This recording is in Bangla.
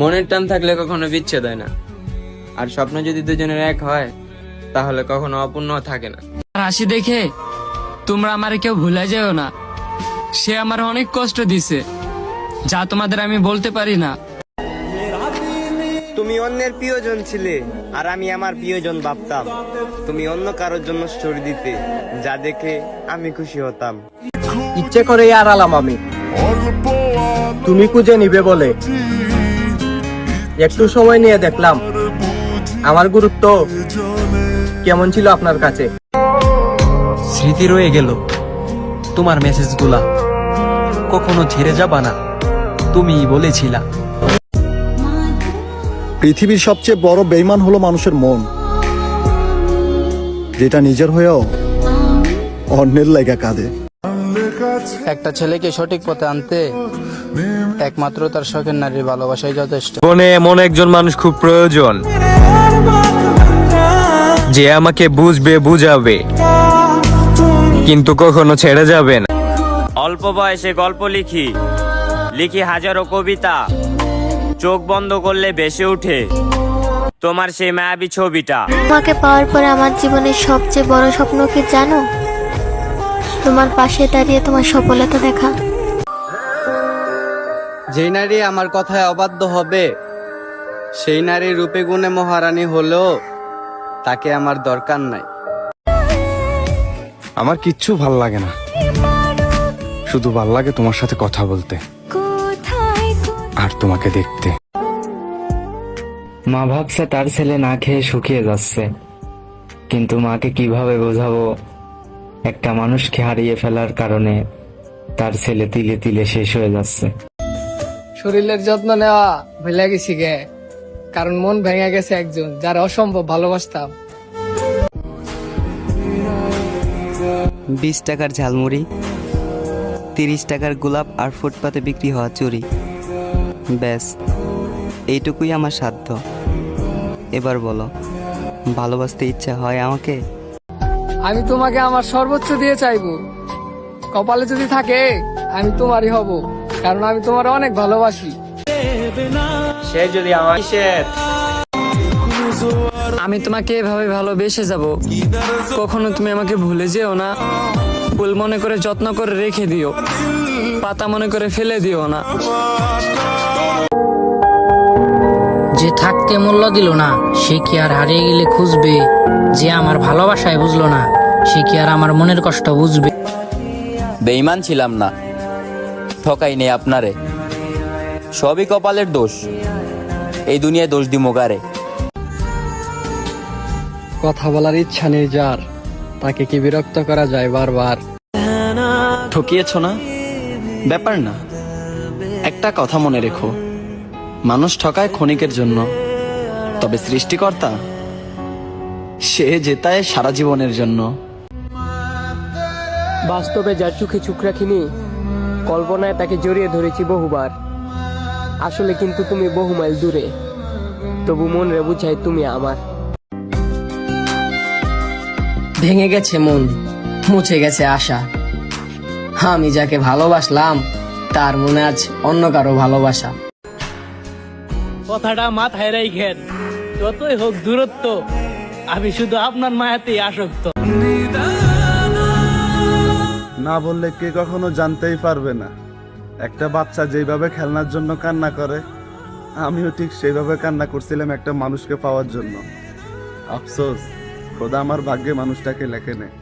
মনের টান থাকলে কখনো বিচ্ছেদ হয় না। আর স্বপ্ন যদি দুজনের এক হয় তাহলে কখনো অপূর্ণ থাকে না। আর হাসি দেখে তোমরা আমার কেউ ভুলে যেও না। সে আমার অনেক কষ্ট দিছে যা তোমাদের আমি বলতে পারি না। তুমি অন্যের প্রিয়জন ছিলে আর আমি আমার প্রিয়জন ভাবতাম। তুমি অন্য কারোর জন্য স্টোরি দিতে যা দেখে আমি খুশি হতাম। ইচ্ছে করে আর আলাম আমি। তুমি খুঁজে নিবে বলে। একটু সময় নিয়ে দেখলাম। আমার গুরুত্ব কেমন ছিল আপনার কাছে? স্মৃতি রয়ে গেল। তোমার মেসেজগুলা। কখনো ছেড়ে যাবা না। তুমিই বলেছিলা। পৃথিবীর সবচেয়ে বড় বেইমান হলো মানুষের মন। যেটা নিজের হয়েও অন্যের লাগা কাঁদে। একটা ছেলেকে সঠিক পথে আনতে একমাত্র তার শখের নারীর ভালোবাসাই যথেষ্ট। জীবনে এমন একজন মানুষ খুব প্রয়োজন যে আমাকে বুঝবে বুঝাবে কিন্তু কখনো ছেড়ে যাবে না। অল্প বয়সে গল্প লিখি লিখি হাজারো কবিতা চোখ বন্ধ করলে ভেসে ওঠে তোমার সেই মায়াবী ছবিটা। তোমাকে পাওয়ার পরে আমার জীবনের সবচেয়ে বড় স্বপ্ন কি জানো? তোমার পাশে দাঁড়িয়ে তোমার সফলতা দেখা। যেই নারী আমার কথায় অবাধ্য হবে সেই নারী রূপে গুণে মহারানী হলেও তাকে আমার দরকার নাই। আমার কিচ্ছু ভালো লাগে না। শুধু ভালো লাগে তোমার সাথে কথা বলতে আর তোমাকে দেখতে। মা ভাবছে তার ছেলে না খেয়ে শুকিয়ে যাচ্ছে। কিন্তু মাকে কীভাবে বোঝাবো? একটা মানুষকে হারিয়ে ফেলার কারণে তার ছেলে তিলে তিলে শেষ হয়ে যাচ্ছে। শরীরের যত্ন নেওয়া ভুলে গেছি গে। কারণ মন ভেঙে গেছে একজন যার অসম্ভব ভালোবাসতাম। বিশ টাকার ঝালমুড়ি তিরিশ টাকার গোলাপ আর ফুটপাতে বিক্রি হওয়া চুরি। ব্যাস এইটুকুই আমার সাধ্য। এবার বলো ভালোবাসতে ইচ্ছা হয় আমাকে? আমি তোমাকে আমার সর্বোচ্চ দিয়ে চাইব। কপালে যদি থাকে আমি তোমারই হব। কারণ আমি তোমার অনেক ভালোবাসি। সে যদি আমার আমি তোমাকে এভাবে ভালোবেসে যাব। কখনো তুমি আমাকে ভুলে যেও না। ফুল মনে করে যত্ন করে রেখে দিও। পাতা মনে করে ফেলে দিও না। যে থাকতে মূল্য দিল না সে কি আর হারিয়ে গেলে খুঁজবে? যে আমার ভালোবাসায় বুঝলো না সে কি আর আমার মনের কষ্ট বুঝবে? বেইমান ছিলাম না। ঠকাই নেই আপনারে। সবই কপালের দোষ। এই দুনিয়ায় দোষ দি মোগারে কথা বলার ইচ্ছা নেই যার। তাকে কি বিরক্ত করা যায় বারবার? ঠকিয়েছ না? ব্যাপার না। একটা কথা মনে রেখো। মানুষ ঠকায় ক্ষণিকের জন্য। তবে সৃষ্টিকর্তা সে জেতায় সারা জীবনের জন্য। বাস্তবে যার চোখে চোখ রাখিনি কল্পনায় তাকে জড়িয়ে ধরেছি বহুবার। আসলে কিন্তু তুমি বহু মাইল দূরে। তবু মন রে বুঝাই তুমি আমার। ভেঙে গেছে মন মুছে গেছে আশা। আমি যাকে ভালোবাসলাম তার মনে আজ অন্য কারও ভালোবাসা। কথাটা মাথায় রাখেন যতই হোক দূরত্ব আমি শুধু আপনার মায়াতেই আসক্ত। না বললে কে কখনো জানতেই পারবে না। একটা বাচ্চা যেভাবে খেলনার জন্য কান্না করে, আমিও ঠিক সেইভাবে কান্না করছিলাম একটা মানুষকে পাওয়ার জন্য। আফসোস, খোদা আমার ভাগ্যে মানুষটাকে লেখে নেয়